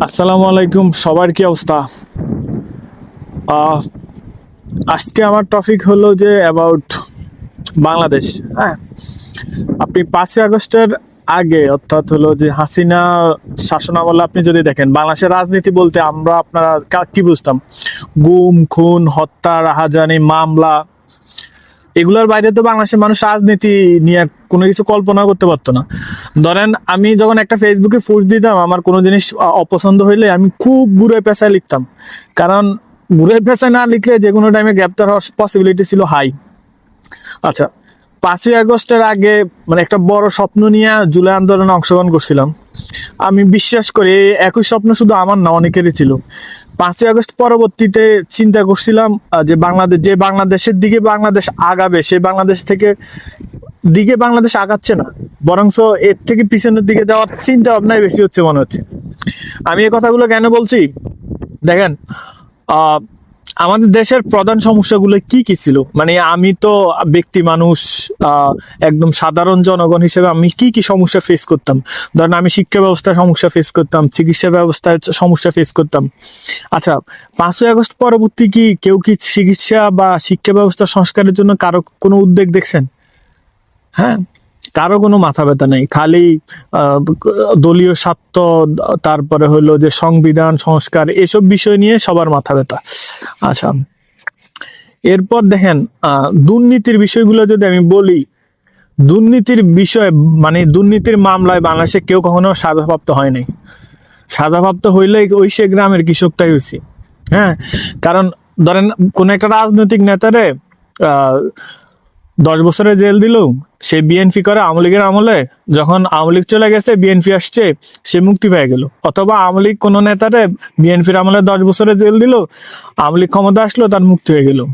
আসসালামু আলাইকুম, সবার কি অবস্থা? আজকে আমার টপিক হলো যে অ্যাবাউট বাংলাদেশ হ্যাঁ? আপনি পাঁচই আগস্টের আগে, অর্থাৎ হলো যে হাসিনা শাসনামলে আপনি যদি দেখেন, বাংলাদেশের রাজনীতি বলতে আমরা আপনারা কা- বুঝতাম? গুম, খুন, হত্যা, রাহাজানি, মামলা এগুলোর বাইরে তো বাংলাদেশের মানুষ রাজনীতি নিয়ে কোনো কিছু কল্পনা করতে পারতো না। ধরেন আমি যখন একটা ফেসবুকে পোস্ট দিতাম, আমার কোনো জিনিস অপছন্দ হইলে আমি খুব বুড়ে পেশায় লিখতাম। কারণ বুড়ে পেশায় না লিখলে যে কোনো টাইমে গ্রেপ্তার হওয়ার পসিবিলিটি ছিল হাই আচ্ছা পাঁচই আগস্টের আগে মানে একটা বড় স্বপ্ন নিয়ে জুলাই আন্দোলনে অংশগ্রহণ করছিলাম। আমি বিশ্বাস করি একই স্বপ্ন শুধু আমার না, অনেকেরই ছিল। পাঁচই আগস্ট পরবর্তীতে চিন্তা করছিলাম যে বাংলাদেশ যে বাংলাদেশের দিকে বাংলাদেশ আগাবে, সে বাংলাদেশ থেকে দিকে বাংলাদেশ আগাচ্ছে না। বরঞ্চ এর থেকে পিছনের দিকে যাওয়ার চিন্তা ভাবনাই বেশি হচ্ছে মনে হচ্ছে। আমি এই কথাগুলো কেন বলছি? দেখেন আমাদের দেশের প্রধান সমস্যাগুলো কি কি ছিল? মানে আমি তো ব্যক্তি মানুষ একদম সাধারণ জনগণ হিসেবে আমি কি কি সমস্যা ফেস করতাম? ধরেন আমি শিক্ষা ব্যবস্থায় সমস্যা ফেস করতাম, চিকিৎসা ব্যবস্থায় সমস্যা ফেস করতাম। আচ্ছা পাঁচই আগস্ট পরবর্তী কি কেউ কি চিকিৎসা বা শিক্ষা ব্যবস্থা সংস্কারের জন্য কারও কোনো উদ্যোগ দেখছেন? হ্যাঁ? কারও কোনো মাথা ব্যথা নেই। খালি দলীয় স্বার্থ তারপরে হলো যে সংবিধান সংস্কার এসব বিষয় নিয়ে সবার মাথা ব্যথা। আচ্ছা এরপর দেখেন দুর্নীতির বিষয়গুলো যদি আমি বলি দুর্নীতির বিষয়ে মানে দুর্নীতির মামলায় বাংলাদেশে কেউ কখনো সাজাপ্রাপ্ত হয় নাই। সাজাপ্রাপ্ত হইলে ওই সে গ্রামের কৃষকটাই হয়েছে হ্যাঁ কারণ ধরেন কোন একটা রাজনৈতিক নেতারে আহ, দশ বছরে জেল দিল সে বিএনপি করে আওয়ামী লীগের আমলে যখন আওয়ামী লীগ চলে গেছে বিএনপি আসছে, সে মুক্তি পেয়ে গেল। অথবা আওয়ামী লীগ কোনো নেতারে বিএনপির আমলে দশ বছরে জেল দিল, আওয়ামী লীগ ক্ষমতা আসলো, তার মুক্তি হয়ে গেল।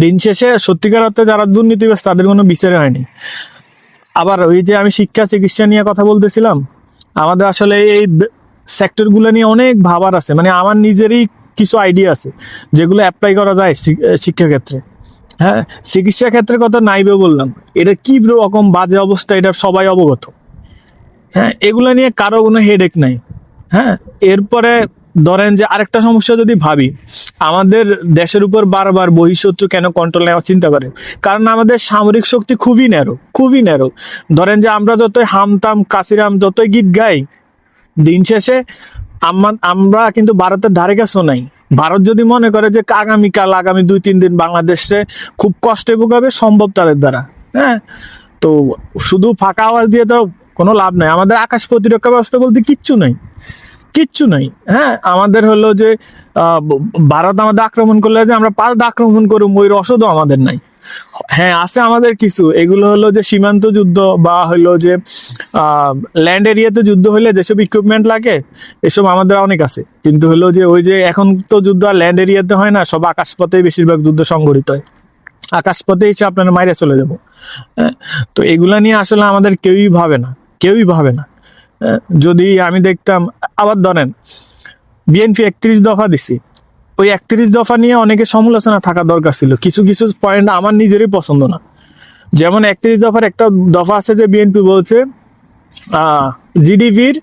দিন শেষে সত্যিকার অর্থে যারা দুর্নীতিবাজ তাদের কোনো বিচারে হয়নি। আবার ওই যে আমি শিক্ষা, চিকিৎসা নিয়ে কথা বলতেছিলাম, আমাদের আসলে এই সেক্টরগুলো নিয়ে অনেক ভাবার আছে। মানে আমার নিজেরই কিছু আইডিয়া আছে, যেগুলো অ্যাপ্লাই করা যায় শি- শিক্ষা ক্ষেত্রে হ্যাঁ চিকিৎসা ক্ষেত্রে কথা নাইবে বললাম। এটা কি রকম বাজে অবস্থা, এটা সবাই অবগত। হ্যাঁ এগুলো নিয়ে কারও কোনো হেডেক নাই। হ্যাঁ এরপরে ধরেন যে আরেকটা সমস্যা যদি ভাবি, আমাদের দেশের উপর বারবার বহিঃশত্রু কেন কন্ট্রোল নেওয়ার চিন্তা করে? কারণ আমাদের সামরিক শক্তি খুবই ন্যারো খুবই ন্যারো ধরেন যে আমরা যতই হামতাম, কাশিরাম, যতই গীত গাই, দিন শেষে আমা- আমরা কিন্তু ভারতের ধারে কাছেও নাই। ভারত যদি মনে করে যে আগামীকাল আগামী দুই, তিন দিন বাংলাদেশে খুব কষ্টে ভোগাবে সম্ভব তাদের দ্বারা। হ্যাঁ? তো শুধু ফাঁকা আওয়াজ দিয়ে তো কোনো লাভ নাই। আমাদের আকাশ প্রতিরক্ষা ব্যবস্থা বলতে কিচ্ছু নাই। কিচ্ছু নাই। হ্যাঁ? আমাদের হলো যে ভারত আমাদের আক্রমণ করলে যে আমরা পাল্টা আক্রমণ করুম, ওই রসদও আমাদের নাই। হ্যাঁ আছে আমাদের কিছু। এগুলো হলো যে সীমান্ত যুদ্ধ বা হলো যে ল্যান্ড এরিয়াতে যুদ্ধ হলে যেসব ইকুইপমেন্ট লাগে এসব আমাদের অনেক আছে। কিন্তু হলো যে ওই যে এখন তো যুদ্ধ আর ল্যান্ড এরিয়াতে হয় না সব আকাশপথে বেশিরভাগ যুদ্ধ সংঘটিত হয়। আকাশপথে এসে আপনারা মাইরে চলে যাব। হ্যাঁ, তো এগুলা নিয়ে আসলে আমাদের কেউই ভাবে না কেউই ভাবে না। হ্যাঁ, যদি আমি দেখতাম আবার ধরেন বিএনপি একত্রিশ দফা দিছি। ওই একত্রিশ দফা নিয়ে অনেকের সমালোচনা থাকা দরকার ছিল। কিছু কিছু পয়েন্ট আমার নিজেরই পছন্দ না। যেমন একত্রিশ দফার একটা দফা আছে যে বিএনপি বলছে জিডিপির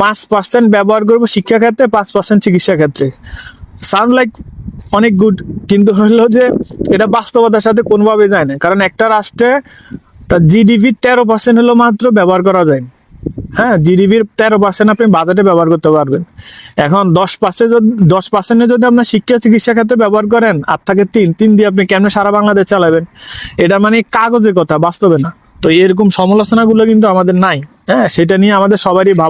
পাঁচ পার্সেন্ট ব্যবহার করব শিক্ষা ক্ষেত্রে, পাঁচ পার্সেন্ট চিকিৎসা ক্ষেত্রে। সাউন্ড লাইক অনেক গুড কিন্তু হলো যে এটা বাস্তবতার সাথে কোনোভাবে যায় না। কারণ একটা রাষ্ট্রে তার জিডিপির তেরো পার্সেন্ট হলো মাত্র ব্যবহার করা যায়। হ্যাঁ জিডিপির তেরো পার্সেন্ট আপনি বাজেটে ব্যবহার করতে পারবেন। এখন দশ পার্সেন্ট দশ পার্সেন্টে যদি আপনার শিক্ষা চিকিৎসা ক্ষেত্রে ব্যবহার করেন আর থাকে তিন তিন দিয়ে আপনি কেমনে সারা বাংলাদেশ চালাবেন? এটা মানে কাগজের কথা, বাস্তবে না। তো এরকম সমালোচনাগুলো কিন্তু আমাদের নাই। হ্যাঁ সেটা নিয়ে আমাদের সবারই ভাবা